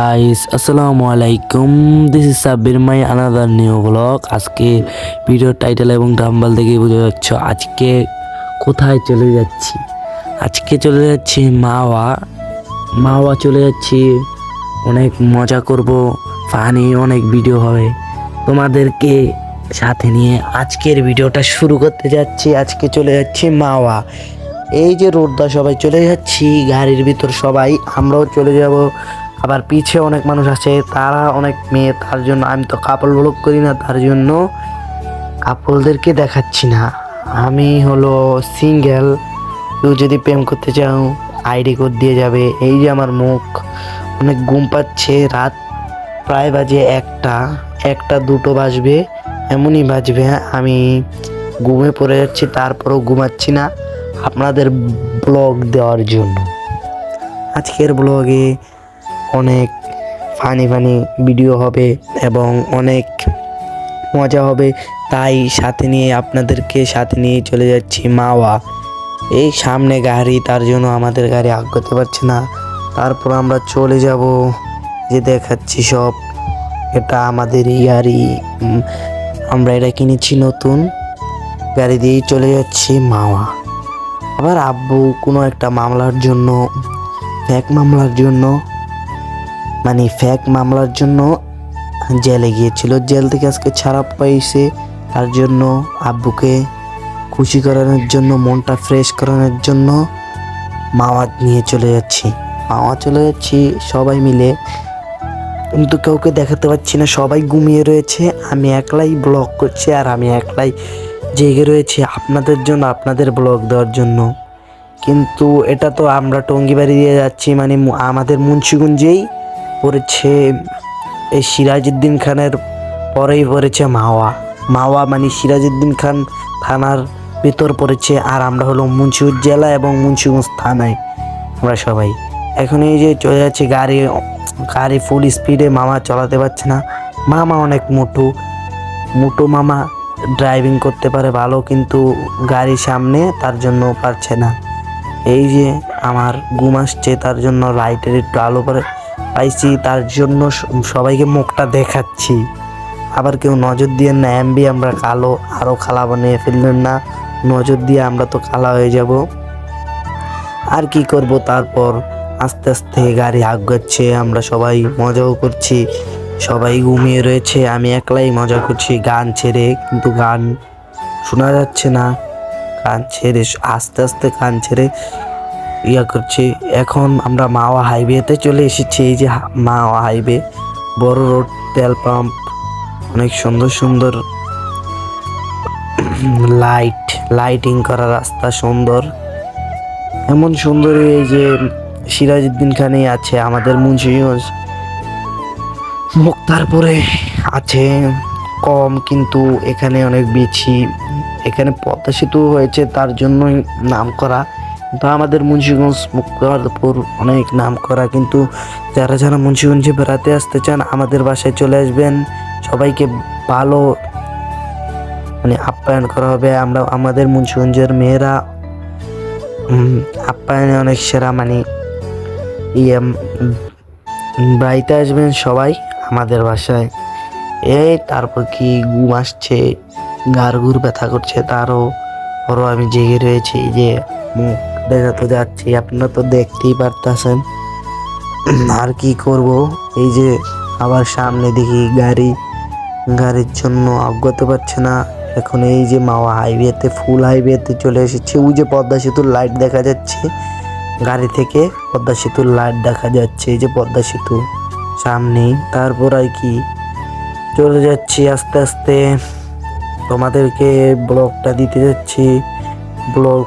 Guys আসসালামু আলাইকুম this is Sabbir my another new blog আজকে ভিডিও টাইটেল এবং ডাম্বাল দেখে বুঝে যাচ্ছ আজকে কোথায় চলে যাচ্ছি। আজকে চলে যাচ্ছি মাওয়া। মাওয়া চলে যাচ্ছি। অনেক মজা করব ফানি অনেক ভিডিও হবে। তোমাদেরকে সাথে নিয়ে আজকের ভিডিওটা শুরু করতে যাচ্ছি। আজকে চলে যাচ্ছি মাওয়া। এই যে রোডদা সবাই চলে যাচ্ছি, গাড়ির ভিতর সবাই, আমরাও চলে যাব। আবার পিছে অনেক মানুষ আছে, তারা অনেক মেয়ে, তার জন্য আমি তো কাপল ব্লগ করি না, তার জন্য কাপলদেরকে দেখাচ্ছি না। আমি হলো সিঙ্গেল কেউ যদি প্রেম করতে চাও আইডি কোড দিয়ে যাবে। এই যে আমার মুখ, অনেক ঘুম পাচ্ছে, রাত প্রায় বাজে একটা একটা দুটো বাজবে, এমনই বাজবে, আমি ঘুমে পড়ে যাচ্ছি, তারপরেও ঘুমাচ্ছি না আপনাদের ব্লগ দেওয়ার জন্য। আজকের ব্লগে অনেক ফানি ফানি ভিডিও হবে এবং অনেক মজা হবে। তাই সাথে নিয়ে আপনাদেরকে সাথে নিয়ে চলে যাচ্ছি মাওয়া। এই সামনে গাড়ি, তার জন্য আমাদের গাড়ি আগাতে পারছে না। তারপর আমরা চলে যাব যে দেখাচ্ছি সব। এটা আমাদেরই গাড়ি আমরা এটা কিনেছি নতুন। গাড়ি দিয়েই চলে যাচ্ছি মাওয়া। আবার আব্বু কোনো একটা মামলার জন্য, এক মামলার জন্য মানে ফ্যাক মামলার জন্য জেলে গিয়েছিল। জেল থেকে আজকে ছাড়া পাইছে। তার জন্য আব্বুকে খুশি করানোর জন্য, মনটা ফ্রেশ করানোর জন্য মাওয়া নিয়ে চলে যাচ্ছি। মাওয়া চলে যাচ্ছি সবাই মিলে। কিন্তু কাউকে দেখাতে পাচ্ছি না, সবাই ঘুমিয়ে রয়েছে। আমি একলাই ব্লগ করছি আর আমি একলাই জেগে রয়েছি আপনাদের জন্য, আপনাদের ব্লগ দেওয়ার জন্য। কিন্তু এটা তো আমরা টঙ্গিবাড়ি দিয়ে যাচ্ছি মানে আমাদের মুন্সিগঞ্জেই পড়েছে এই সিরাজউদ্দিন খানের, পরেই পড়েছে মাওয়া। মাওয়া মানে সিরাজউদ্দিন খান থানার ভিতর পড়েছে আর আমরা হলো মুন্সিগঞ্জ জেলা এবং মুন্সিগঞ্জ থানায় আমরা সবাই। এখন এই যে চলে যাচ্ছে গাড়ি গাড়ি ফুল স্পিডে মামা চালাতে পারছে না। মামা অনেক মোটু মোটু মামা ড্রাইভিং করতে পারে ভালো কিন্তু গাড়ি সামনে তার জন্য পারছে না। এই যে আমার ঘুম আসছে তার জন্য লাইটের একটু আলো পরে পাইছি, তার জন্য সবাইকে মুখটা দেখাচ্ছি। আবার কেউ নজর দিয়ে না এমবি আমরা কালো আরও খালা বানিয়ে ফেললেন না। নজর দিয়ে আমরা তো কালা হয়ে যাব। আর কি করব তারপর? আস্তে আস্তে গাড়ি আগাচ্ছে, আমরা সবাই মজাও করছি। সবাই ঘুমিয়ে রয়েছে, আমি একলাই মজা করছি। গান ছেড়ে, কিন্তু গান শোনা যাচ্ছে না। গান ছেড়ে, আস্তে আস্তে গান ছেড়ে ইয়া করছি। এখন আমরা মাওয়া হাইওয়েতে চলে এসেছি, এই যে মাওয়া হাইওয়ে। বড় রোড, তেল পাম্প, অনেক সুন্দর সুন্দর লাইট, লাইটিং করা রাস্তা সুন্দর। এমন সুন্দর এই যে সিরাজউদ্দিন খানে আছে, আমাদের মুন্সিগঞ্জ। মুক্তারপুরে আছে, কম কিন্তু এখানে অনেক বেশি। এখানে পদ্মা সেতু হয়েছে, তার জন্যই নাম করা কিন্তু আমাদের মুন্সিগঞ্জ মুক্তারপুর অনেক নাম করা, কিন্তু যারা যারা মুন্সিগঞ্জে বেড়াতে আসতে চান, আমাদের বাসায় চলে আসবেন। সবাইকে ভালো মানে আপ্যায়ন করা হবে। আমরা, আমাদের মুন্সিগঞ্জের মেয়েরা আপ্যায়নে অনেক সেরা মানে ইয়ে বাড়িতে আসবেন সবাই আমাদের বাসায়। এই তারপর কি ঘুম আসছে গার ঘুর ব্যথা করছে, তারও পরও আমি জেগে রয়েছি যে মুখ দেখাতে যাচ্ছি, আপনারা তো দেখতেই পারতেছেন। আর কি করব? এই যে আবার সামনে দেখি গাড়ি, গাড়ির জন্য অজ্ঞাতে পারছে না। এখন এই যে মাওয়া হাইওয়েতে ফুল হাইওয়েতে চলে এসেছে। ওই যে পদ্মা সেতুর লাইট দেখা যাচ্ছে। গাড়ি থেকে পদ্মা সেতুর লাইট দেখা যাচ্ছে, এই যে পদ্মা সেতু সামনেই। তারপর আর কি? চলে যাচ্ছি আস্তে আস্তে। তোমাদেরকে ব্লগটা দিতে যাচ্ছি। ব্লগ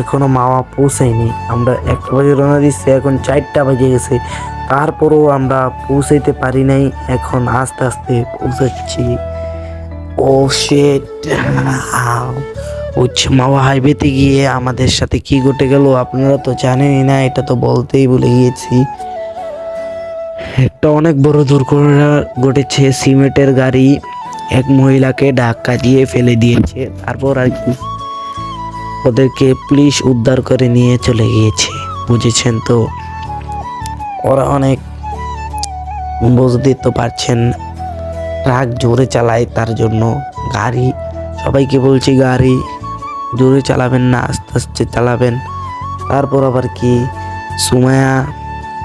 এখনও মামা পৌঁছায়নি। আমরা একটা বাজে রওনা দিচ্ছি, এখন চারটা বাজে গেছে। তারপরও আমরা পৌঁছাইতে পারি নাই, এখন আস্তে আস্তে পৌঁছাচ্ছি। ও শেট হচ্ছে মাওয়া হাইওয়েতে গিয়ে আমাদের সাথে কি ঘটে গেল আপনারা তো জানেনই না, এটা তো বলতেই ভুলে গিয়েছি। একটা অনেক বড় দুর্ঘটনা ঘটেছে, সিমেন্টের গাড়ি এক মহিলাকে ধাক্কা দিয়ে ফেলে দিয়েছে, তারপর আর কি। ওদেরকে পুলিশ উদ্ধার করে নিয়ে চলে গিয়েছে, বুঝেছেন তো? ওরা অনেক বুঝতে তো পারছেন, ট্রাক জোরে চালায় তার জন্য। গাড়ি, সবাইকে বলছি গাড়ি, জোরে চালাবেন না, আস্তে আস্তে চালাবেন। তারপর আবার কি? সুমায়া,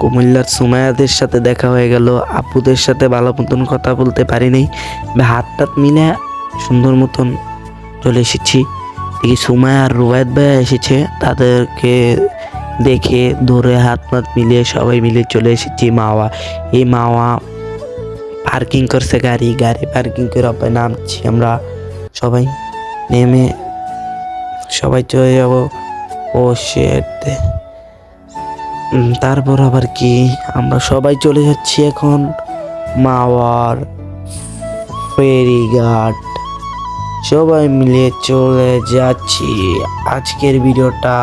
কুমিল্লার সুমায়াদের সাথে দেখা হয়ে গেল। আপুদের সাথে ভালো মতন কথা বলতে পারিনি। হাত টাত মিলে সুন্দর মতন চলে এসেছি। দেখি সুমায়া আর রুবায়ত ভাই এসেছে, তাদেরকে দেখে, ধরে হাত মাত মিলিয়ে সবাই মিলে চলে এসেছি মাওয়া। এই মাওয়া পার্কিং করছে গাড়ি গাড়ি পার্কিং করে আবার নামছি আমরা সবাই। নেমে সবাই চলে যাব। ও শেট তারপর আবার কি? আমরা সবাই চলে যাচ্ছি এখন মাওয়ার ফেরিঘাট সবাই মিলে চলে যাচ্ছি। আজকের ভিডিওটা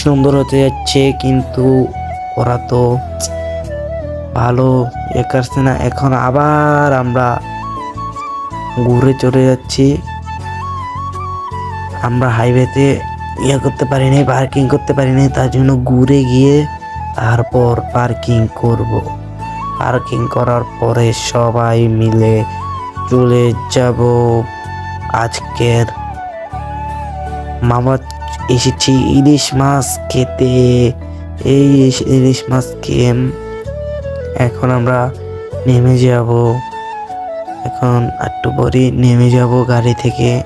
সুন্দর হতে যাচ্ছে, কিন্তু ওরা তো ভালো এ করছে না। এখন আবার আমরা ঘুরে চলে যাচ্ছি। আমরা হাইওয়েতে ইয়ে করতে পারিনি পার্কিং করতে পারিনি, তার জন্য ঘুরে গিয়ে তারপর পার্কিং করব। পার্কিং করার পরে সবাই মিলে চলে যাব। আজকের মামা এসেছি ইলিশ মাছ খেতে। এই ইলিশ- মাছ খেয়ে এখন আমরা নেমে যাব। এখন একটু পরে নেমে যাব গাড়ি থেকে।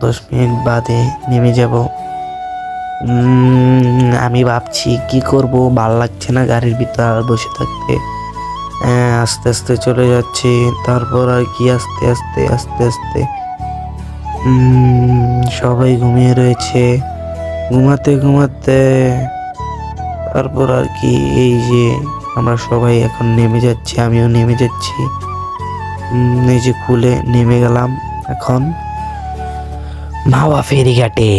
দশ মিনিট বাদে নেমে যাব। আমি ভাবছি কি করব? ভালো লাগছে না গাড়ির ভিতর বসে থাকতে। আস্তে আস্তে চলে যাচ্ছি। তারপর আর কি, আস্তে আস্তে আস্তে আস্তে। সবাই ঘুমিয়ে রয়েছে। ঘুমাতে ঘুমাতে তারপর আর কি, এই যে আমরা সবাই এখন নেমে যাচ্ছি, আমিও নেমে যাচ্ছি। এই যে খুলে নেমে গেলাম এখন। মাওয়া ফেরিঘাটে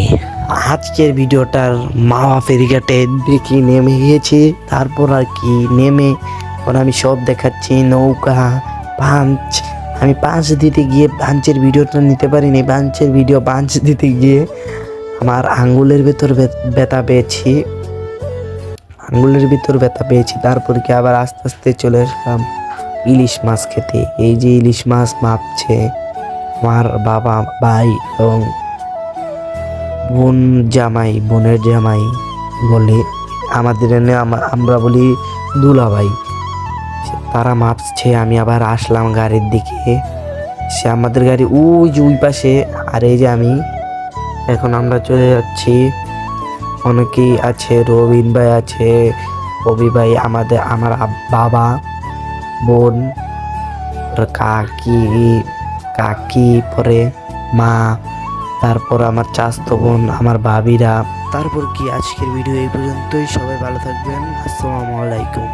আজকের ভিডিওটার মাওয়া ফেরিঘাটে দেখি নেমে গিয়েছি। তারপর আর কি, নেমে এখন আমি সব দেখাচ্ছি, নৌকা পাঞ্চ আমি পাঁচ দিতে গিয়ে পাঞ্চের ভিডিওটা নিতে পারিনি পাঞ্চের ভিডিও পাঞ্চ দিতে গিয়ে আমার আঙ্গুলের ভেতর ব্যথা পেয়েছি। আঙ্গুলের ভিতর ব্যথা পেয়েছি, তারপর কি আবার আস্তে আস্তে চলে আসলাম ইলিশ মাছ খেতে। এই যে ইলিশ মাছ মাপছে আমার বাবা, ভাই এবং বোন জামাই, বোনের জামাই বলে, আমাদের এনে আমা- আমরা বলি দুলা ভাই সে- তারা মাপছে আমি আবার আসলাম গাড়ির দিকে। সে আমাদের গাড়ি ওই যে ওই পাশে, আর এই যে আমি। এখন আমরা চলে যাচ্ছি। অনেকেই আছে, রবিন ভাই আছে রবি ভাই, আমাদের, আমার বাবা, বোন কাকি কাকি, পরে মা, তারপর আমার চাস্তো বোন, আমার ভাবিরা। তারপর কি আজকের ভিডিও এই পর্যন্তই। সবাই ভালো থাকবেন। আসসালামু আলাইকুম।